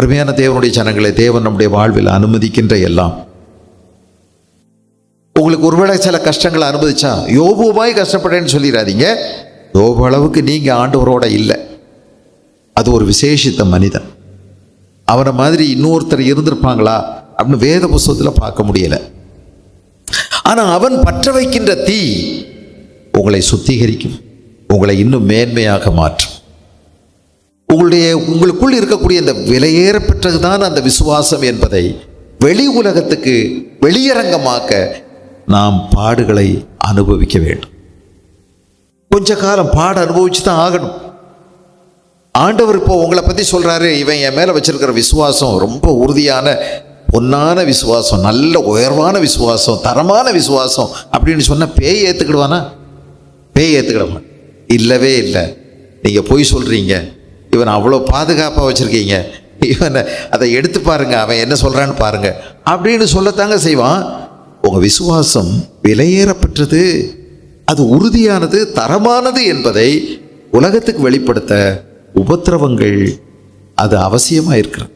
அருமையான தேவனுடைய ஜனங்களை தேவன் நம்முடைய வாழ்வில் அனுமதிக்கின்ற எல்லாம். உங்களுக்கு ஒருவேளை சில கஷ்டங்களை அனுமதிச்சா யோபுவாய் கஷ்டப்பட்டேன்னு சொல்லிடாதீங்க. யோபு அளவுக்கு நீங்கள் ஆண்டவரோட இல்லை. அது ஒரு விசேஷித்த மனிதன். அவனை மாதிரி இன்னொருத்தர் இருந்திருப்பாங்களா அப்படின்னு வேத புஸ்தகத்தில் பார்க்க முடியல. ஆனால் அவன் பற்ற வைக்கின்ற தீ உங்களை சுத்திகரிக்கும் உங்களை இன்னும் மேன்மையாக மாற்றும். உங்களுடைய உங்களுக்குள் இருக்கக்கூடிய இந்த விலையேறப்பெற்றதுதான் அந்த விசுவாசம் என்பதை வெளி உலகத்துக்கு வெளியரங்கமாக்க நாம் பாடுகளை அனுபவிக்க வேண்டும். கொஞ்ச காலம் பாட அனுபவிச்சு தான் ஆகணும். ஆண்டவர் இப்போ உங்களை பற்றி சொல்கிறாரு இவன் என் மேலே வச்சிருக்கிற விசுவாசம் ரொம்ப உறுதியான பொன்னான விசுவாசம் நல்ல உயர்வான விசுவாசம் தரமான விசுவாசம் அப்படின்னு சொன்னால் பேய் ஏற்றுக்கிடுவானா பேய் ஏற்றுக்கிடுவான் இல்லவே இல்லை. நீங்கள் பொய் சொல்கிறீங்க இவன் அவ்வளோ பாதுகாப்பாக வச்சுருக்கீங்க. இவனை அதை எடுத்து பாருங்கள் அவன் என்ன சொல்கிறான்னு பாருங்கள் அப்படின்னு சொல்லத்தாங்க செய்வான். உங்கள் விசுவாசம் விலையேறப்பட்டது அது உறுதியானது தரமானது என்பதை உலகத்துக்கு வெளிப்படுத்த உபத்திரவங்கள் அது அவசியமாக இருக்கிறது.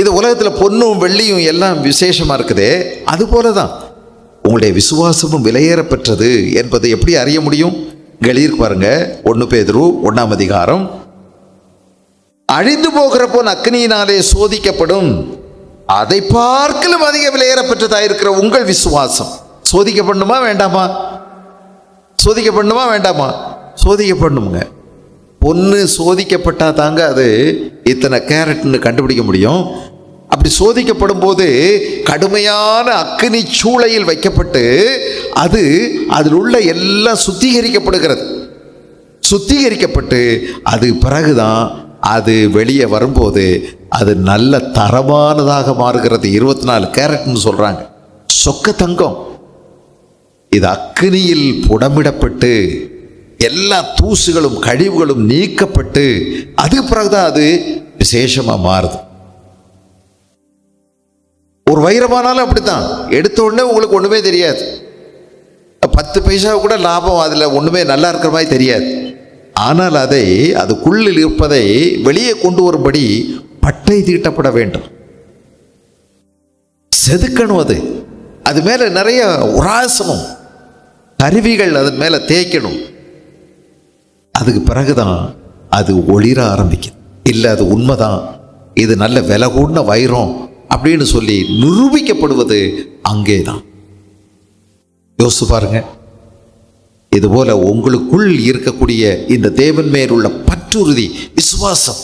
இது உலகத்தில் பொன்னும் வெள்ளியும் எல்லாம் விசேஷமாக இருக்குதே. அது போல தான் உங்களுடைய விசுவாசமும் விலையேறப்பெற்றது என்பதை எப்படி அறிய முடியும்? வெளியிருக்கு பாருங்க. ஒன்று பேதுரு ஒன்றாம் அதிகாரம். அழிந்து போகிற பொன் அக்னியினாலே சோதிக்கப்படும். அதை பார்க்கலும் அதிக விலையேறப்பெற்றதாக இருக்கிற உங்கள் விசுவாசம். சோதிக்கப்படணுமா வேண்டாமா? சோதிக்கப்படணுமா வேண்டாமா? சோதிக்கப்படணுங்க. பொண்ணு சோதிக்கப்பட்டா தாங்க அது இத்தனை கேரட்னு கண்டுபிடிக்க முடியும். அப்படி சோதிக்கப்படும் போது கடுமையான அக்கினி சூளையில் வைக்கப்பட்டு அது அதில் உள்ள எல்லாம் சுத்திகரிக்கப்படுகிறது. சுத்திகரிக்கப்பட்டு அது பிறகுதான் அது வெளியே வரும்போது அது நல்ல தரமானதாக மாறுகிறது. இருபத்தி நாலு கேரட்னு சொல்கிறாங்க சொக்க தங்கம். இது அக்னியில் புடமிடப்பட்டு எல்லா தூசுகளும் கழிவுகளும் நீக்கப்பட்டு அது பிறகுதான் அது விசேஷமாக மாறுது. ஒரு வைரமானாலும் அப்படித்தான். எடுத்த உடனே உங்களுக்கு ஒன்றுமே தெரியாது. பத்து பைசா கூட லாபம் அதில் ஒன்றுமே நல்லா இருக்கிற மாதிரி தெரியாது. ஆனால் அதை அதுக்குள்ளில் இருப்பதை வெளியே கொண்டு வரும்படி பட்டை தீட்டப்பட வேண்டும். செதுக்கணும் அது. அது மேலே நிறைய உராசனம் கருவிகள் அதன் மேலே தேய்க்கணும். அதுக்கு பிறகுதான் அது ஒளிர ஆரம்பிக்கும் இல்லை அது உண்மைதான். இது நல்ல விலை கூடின வைரம். அப்படின்னு சொல்லி நிரூபிக்கப்படுவது அங்கே தான் யோசிச்சு பாருங்க. இதுபோல உங்களுக்குள் இருக்கக்கூடிய இந்த தேவன் மேலுள்ள பற்றுறுதி விசுவாசம்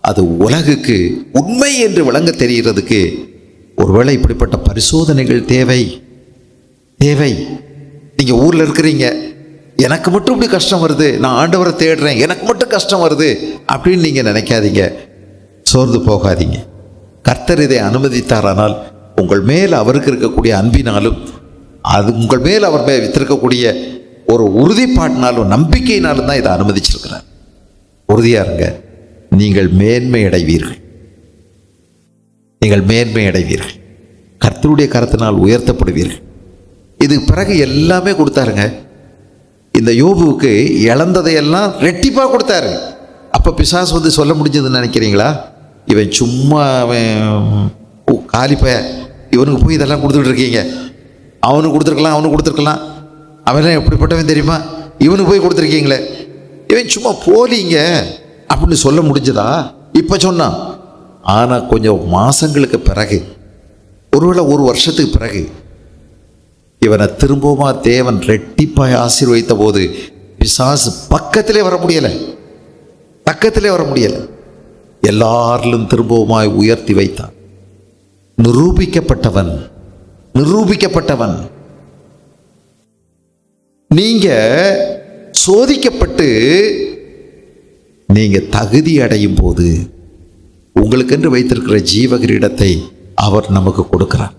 அது உலகுக்கு உண்மை என்று விளங்க தெரிகிறதுக்கு ஒருவேளை இப்படிப்பட்ட பரிசோதனைகள் தேவை? தேவை. நீங்க ஊர்ல இருக்கிறீங்க. எனக்கு மட்டும் இப்படி கஷ்டம் வருது. நான் ஆண்டவரை தேடுறேன். எனக்கு மட்டும் கஷ்டம் வருது. அப்படின்னு நீங்க நினைக்காதீங்க. சோர்ந்து போகாதீங்க. கர்த்தர் இதை அனுமதித்தாரானால் உங்கள் மேல் அவருக்கு இருக்கக்கூடிய அன்பினாலும் அது உங்கள் மேல் அவர் மேல் வித்திருக்கக்கூடிய ஒரு உறுதிப்பாட்டினாலும் நம்பிக்கையினாலும் தான் இதை அனுமதிச்சிருக்கிறார். உறுதியாக இருங்க. நீங்கள் மேன்மை அடைவீர்கள். நீங்கள் மேன்மை அடைவீர்கள். கர்த்தருடைய கரத்தினால் உயர்த்தப்படுவீர்கள். இதுக்கு பிறகு எல்லாமே கொடுத்தாருங்க. இந்த யோபுவுக்கு இழந்ததையெல்லாம் ரெட்டிப்பாக கொடுத்தாரு. அப்போ பிசாஸ் வந்து சொல்ல முடிஞ்சதுன்னு நினைக்கிறீங்களா? இவன் சும்மா அவன் ஓ, இவனுக்கு போய் இதெல்லாம் கொடுத்துட்டு இருக்கீங்க. அவனுக்கு கொடுத்துருக்கலாம் அவனுக்கு கொடுத்துருக்கலாம். அவன் எப்படிப்பட்டவன் தெரியுமா? இவனுக்கு போய் கொடுத்துருக்கீங்களே. இவன் சும்மா போலீங்க. அப்படின்னு சொல்ல முடிஞ்சதா? இப்போ சொன்னான். ஆனால் கொஞ்சம் மாதங்களுக்கு பிறகு ஒருவேளை ஒரு வருஷத்துக்கு பிறகு இவனை திரும்பவுமா தேவன் ரெட்டிப்பாய் ஆசீர்வதித்த போது பிசாசு பக்கத்திலே வர முடியலை. பக்கத்திலே வர முடியலை. எல்லாரிலும் திரும்பவுமாய் உயர்த்தி வைத்தான். நிரூபிக்கப்பட்டவன் நிரூபிக்கப்பட்டவன். நீங்க சோதிக்கப்பட்டு நீங்க தகுதி அடையும் போது உங்களுக்கென்று வைத்திருக்கிற ஜீவ கிரீடத்தை அவர் நமக்கு கொடுக்கிறார்.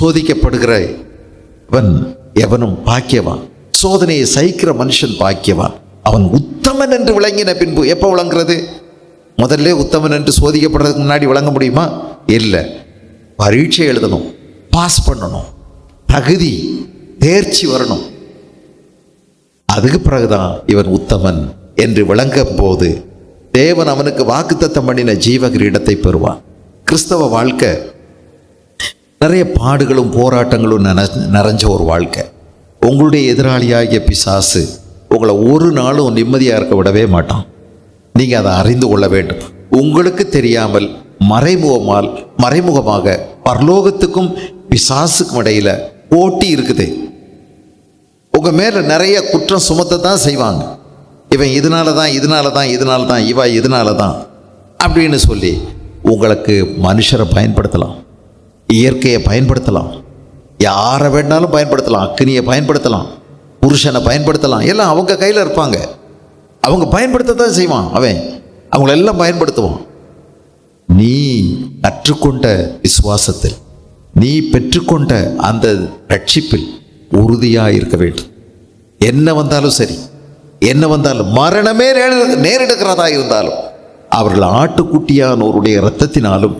சோதிக்கப்படுகிறவன் எவனும் பாக்கியவான். சோதனையை சகிக்கிற மனுஷன் பாக்கியவான். அவன் உத்தமன் என்று விளங்கின பின்பு எப்போ விளங்குறது? முதல்ல உத்தமன் என்று சோதிக்கப்படுறதுக்கு முன்னாடி விளங்க முடியுமா? இல்லை. பரீட்சை எழுதணும் பாஸ் பண்ணணும் தகுதி தேர்ச்சி வரணும். அதுக்கு பிறகுதான் இவன் உத்தமன் என்று விளங்கும் போது தேவன் அவனுக்கு வாக்குத்தத்தம் பண்ணின ஜீவ கிரீடத்தை பெறுவான். கிறிஸ்தவ வாழ்க்கை நிறைய பாடுகளும் போராட்டங்களும் நிறைஞ்ச ஒரு வாழ்க்கை. உங்களுடைய எதிராளியாகிய பிசாசு உங்களை ஒரு நாளும் நிம்மதியாக இருக்க விடவே மாட்டான். நீங்கள் அதை அறிந்து கொள்ள வேண்டும். உங்களுக்கு தெரியாமல் மறைமுகமால் மறைமுகமாக பரலோகத்துக்கும் பிசாசுக்கும் இடையில் போட்டி இருக்குது. உங்கள் மேலே நிறைய குற்றம் சுமத்த தான் செய்வாங்க. இவன் இதனால தான் இதனால தான் இதனால தான் இவா இதனால தான் அப்படின்னு சொல்லி உங்களுக்கு மனுஷரை பயன்படுத்தலாம். இயற்கையை பயன்படுத்தலாம். யாரை வேணாலும் பயன்படுத்தலாம். அக்னியை பயன்படுத்தலாம். புருஷனை பயன்படுத்தலாம். எல்லாம் அவங்க கையில் இருப்பாங்க. அவங்க பயன்படுத்தத்தான் செய்வான் அவன். அவங்கள எல்லாம் பயன்படுத்துவான். நீ கற்றுக்கொண்ட விசுவாசத்தில் நீ பெற்றுக்கொண்ட அந்த ரட்சிப்பில் உறுதியாக இருக்க வேண்டும். என்ன வந்தாலும் சரி என்ன வந்தாலும் மரணமே நேரிடுகிறதா இருந்தாலும் அவர்கள் ஆட்டுக்குட்டியானோருடைய இரத்தத்தினாலும்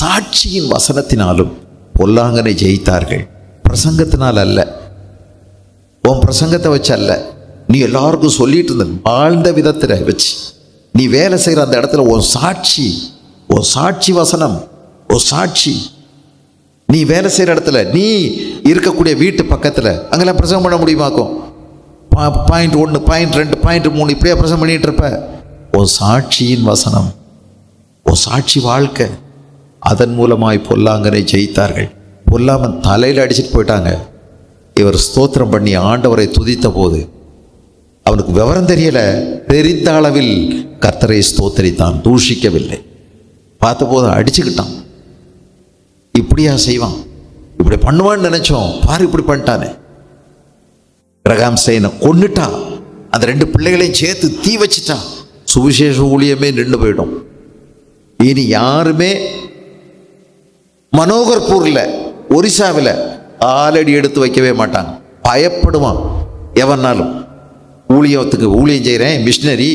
சாட்சியின் வசனத்தினாலும் பொல்லாங்கனை ஜெயித்தார்கள். பிரசங்கத்தினால் அல்ல. உன் பிரசங்கத்தை வச்சு அல்ல. நீ எல்லாருக்கும் சொல்லிட்டு இருந்த வாழ்ந்த விதத்தில் வச்சு நீ வேலை செய்கிற அந்த இடத்துல ஒரு சாட்சி ஓ சாட்சி வசனம் ஒரு சாட்சி. நீ வேலை செய்கிற இடத்துல நீ இருக்கக்கூடிய வீட்டு பக்கத்தில் அங்கெல்லாம் பிரசவம் பண்ண முடியுமாக்கும்? பாயிண்ட் ஒன்று பாயிண்ட் ரெண்டு பாயிண்ட் மூணு இப்படியே பிரசவம் பண்ணிட்டு இருப்ப? உன் சாட்சியின் வசனம் ஓ சாட்சி வாழ்க்கை அதன் மூலமாய் பொல்லாங்கனை ஜெயித்தார்கள். பொல்லாமன் தலையில் அடிச்சிட்டு போயிட்டாங்க. இவர் ஸ்தோத்திரம் பண்ணி ஆண்டவரை துதித்த போது அவனுக்கு விவரம் தெரியல. தெரிந்த அளவில் கர்த்தரை ஸ்தோத்தரித்தான். தூஷிக்கவில்லை. பார்த்தபோது அடிச்சுக்கிட்டான். இப்படியா செய்வான்? இப்படி பண்ணுவான்னு நினைச்சோம். பாரு இப்படி பண்ணிட்டானே. ரகாம் சேனை கொன்னுட்டா அந்த ரெண்டு பிள்ளைகளையும் சேர்த்து தீ வச்சிட்டா சுவிசேஷ ஊழியமே நின்று போயிடும். இனி யாருமே மனோகர்பூர்ல ஒரிசாவில் ஆலடி எடுத்து வைக்கவே மாட்டாங்க. பயப்படுவான். எவனாலும். ஊழியத்துக்கு ஊழியம் செய்கிறேன் மிஷினரி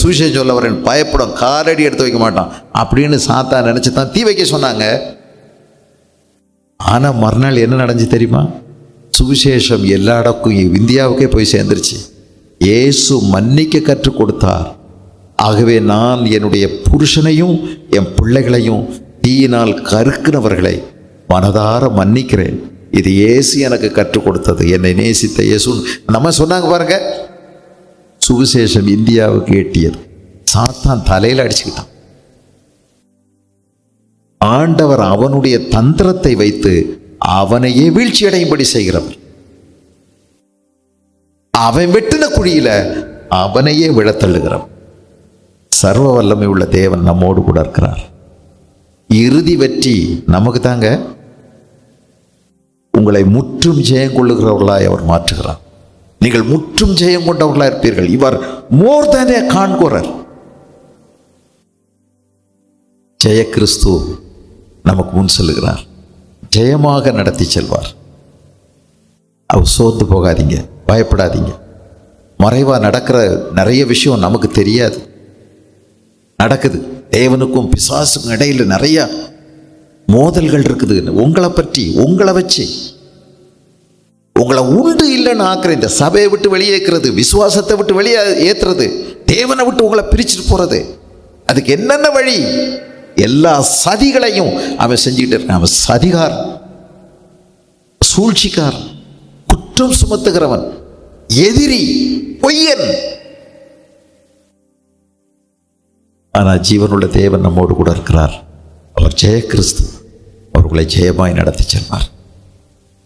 சுவிசேஷம் சொல்ல வரேன் பயப்படும் காலடி எடுத்து வைக்க மாட்டான். அப்படின்னு சாத்தா நினச்சி தான் தீ வைக்க சொன்னாங்க. ஆனால் மறுநாள் என்ன நடந்துச்சு தெரியுமா? சுவிசேஷம் எல்லா இடக்கும் இந்தியாவுக்கே போய் சேர்ந்துருச்சு. ஏசு மன்னிக்க கற்றுக் கொடுத்தார். ஆகவே நான் என்னுடைய புருஷனையும் என் பிள்ளைகளையும் தீயினால் கருக்கினவர்களை மனதார மன்னிக்கிறேன். இது இயேசு எனக்கு கற்றுக் கொடுத்தது. என்னை நேசித்த இயேசு. நம்ம சொன்னாங்க பாருங்க சுவிசேஷம் இந்தியாவுக்கு எட்டியது. சாத்தான் தலையில் அடிச்சுக்கிட்டான். ஆண்டவர் அவனுடைய தந்திரத்தை வைத்து அவனையே வீழ்ச்சி அடையும்படி செய்கிறவர். அவன் வெட்டின குழியில அவனையே விழத்தள்ளுகிறவன் சர்வ வல்லமை உள்ள தேவன் நம்மோடு கூட இருக்கிறார். இறுதி வெற்றி நமக்கு தாங்க. உங்களை முற்றும் ஜெயம் கொள்ளுகிறவர்களாய் அவர் மாற்றுகிறார். நீங்கள் முற்றும் ஜெயம் கொண்டவர்களாக இருப்பீர்கள். இவர் மோர் தேன் காண்கோரர். ஜெய கிறிஸ்து நமக்கு முன் செல்லுகிறார். ஜெயமாக நடத்தி செல்வார். அவர் சோர்ந்து போகாதீங்க. பயப்படாதீங்க. மறைவா நடக்கிற நிறைய விஷயம் நமக்கு தெரியாது. நடக்குது. தேவனுக்கும் பிசாசுக்கும் இடையில நிறைய மோதல்கள் இருக்குது. உங்களை பற்றி உங்களை வச்சு. உங்களை உண்டு இல்லைன்னு ஆக்குற இந்த சபையை விட்டு வெளியேற்கிறது விசுவாசத்தை விட்டு வெளியே ஏத்துறது தேவனை விட்டு உங்களை பிரிச்சுட்டு போறது அதுக்கு என்னென்ன வழி? எல்லா சதிகளையும் அவன் செஞ்சுக்கிட்டு இருக்கான். அவன் சதிகார் சூழ்ச்சிக்கார் குற்றம் சுமத்துகிறவன் எதிரி பொய்யன். ஆனால் ஜீவனுள்ள தேவன் நம்மோடு கூட இருக்கிறார். அவர் ஜெய உங்களை ஜெயமாய் நடத்தி செல்வார்.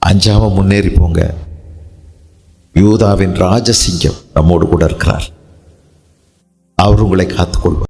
அஞ்சாம முன்னேறி போங்க. யூதாவின் ராஜசிங்கம் நம்மோடு கூட இருக்கிறார். அவர் உங்களை காத்துக்கொள்வார்.